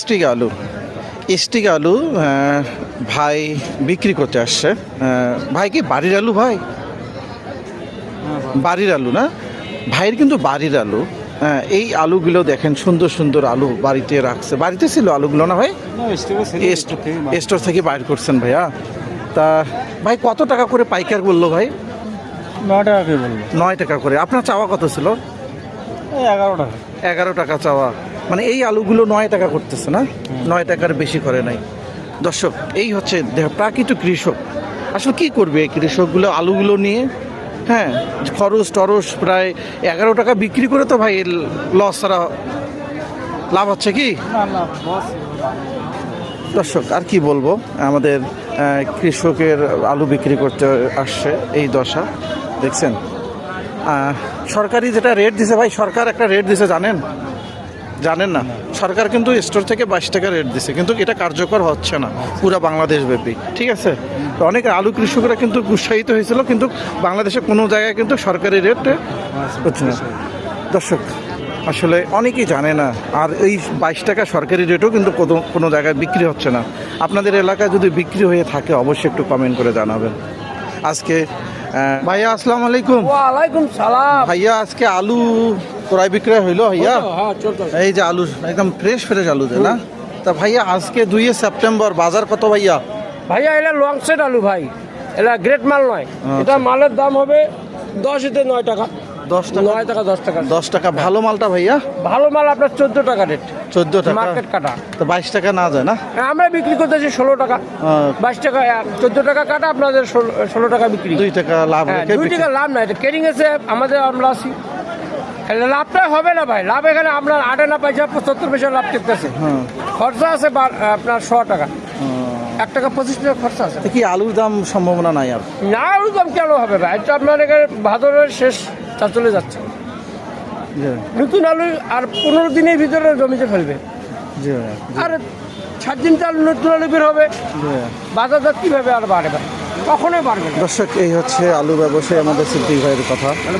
Stick আলু। Stick আলু ভাই বিক্রি করতে আসছে। ভাই কি বাড়ির আলু ভাই? বাড়ির আলু না? ভাইয়ের কিন্তু বাড়ির আলু। হ্যাঁ, এই আলুগুলো দেখেন সুন্দর সুন্দর আলু বাড়িতে রাখছে। বাড়িতে ছিল আলুগুলো না ভাই? স্টোর থেকে বাইর করছেন ভাইয়া। তা ভাই কত টাকা করে পাইকার বলল ভাই? নয় টাকা কে বলব নয় টাকা করে। আপনার চাওয়া কত ছিল? এগারো টাকা। এগারো টাকা চাওয়া। মানে এই আলুগুলো নয় টাকা করতেছে না? নয় টাকার বেশি করে নাই। দর্শক এই হচ্ছে প্রাকৃত কৃষক। আসলে কি করবে এই কৃষকগুলো আলুগুলো নিয়ে? হ্যাঁ খরচ টরচ প্রায় এগারো টাকা বিক্রি করে তো ভাই লস ছাড়া লাভ হচ্ছে কি? দর্শক আর কি বলব? আমাদের কৃষকের আলু বিক্রি করতে আসছে এই দশা। দেখছেন? সরকারি যেটা রেট দিছে ভাই সরকার একটা রেট দিছে জানেন? জানেন না। সরকার কিন্তু স্টোর থেকে বাইশ টাকা রেট দিছে, কিন্তু এটা কার্যকর হচ্ছে না, পুরো বাংলাদেশ ব্যাপী ঠিক আছে? অনেক আলু কৃষকরা কিন্তু উৎসাহিত হয়েছিল, কিন্তু বাংলাদেশে কোনো জায়গায় কিন্তু সরকারি রেট হচ্ছে না। দর্শক, আসলে অনেকেই জানে না, আর এই বাইশ টাকা সরকারি রেটও কিন্তু কোনো কোনো জায়গায় বিক্রি হচ্ছে না। আপনাদের এলাকায় যদি বিক্রি হয়ে থাকে, অবশ্যই একটু কমেন্ট করে জানাবেন। আজকে ভাইয়া আসসালামু আলাইকুম। ওয়ালাইকুম সালাম। ভাইয়া আজকে আলু ক্রয় বিক্রয় হইল ভাইয়া? হ্যাঁ এই যে আলু একদম ফ্রেশ ফ্রেশ আলু যে না? তা ভাইয়া আজকে দুইয়ে সেপ্টেম্বর বাজার কত ভাইয়া? ভাইয়া এটা লং সেট আলু ভাই। এটা গ্রেট মাল নয়। আচ্ছা। এটা মালের দাম হবে দশ নয় টাকা। দশ টাকা। নয় টাকা দশ টাকা। দশ টাকা। ভালো মালটা ভাইয়া? ভালো মাল আপনার চোদ্দ টাকা রেট। চোদ্দ টাকা। মার্কেট কাটা। তো বাইশ টাকা না যায় না? হ্যাঁ, আমরা বিক্রি করতেছি ষোলো টাকা। বাইশ টাকা চোদ্দ টাকা কাটা আপনাদের ষোলো- টাকা বিক্রি। দুই টাকা লাভ হ্যাঁ রেখে দুই টাকা লাভ নাই এটা কেরিং এসে আমাদের আমরা আছি। লাভটা হবে না ভাই লাভ এখানে আপনার আটে না পয়সা পঁচাত্তর পয়সা লাভ টিকতেছে হ্যাঁ। খরচা আছে আপনার শ টাকা। এক টাকা পঁচিশ টাকা খরচা আছে। কি আলুর দাম সম্ভাবনা নাই আর? না ওই দাম কেন হবে ভাই? এটা আপনার এখানে ভাদরের শেষ তা চলে যাচ্ছে। নতুন আলু আর পনেরো দিনের ভিতরে জমিতে ফেলবে। আর সাত দিন চাল নতুন আলু বের হবে। বাজার দর কীভাবে আর বাড়বে? কখনোই বাড়বে দর্শক এই হচ্ছে আলু ব্যবসায়ী আমাদের সিদ্দিক ভাইয়ের কথা। মানে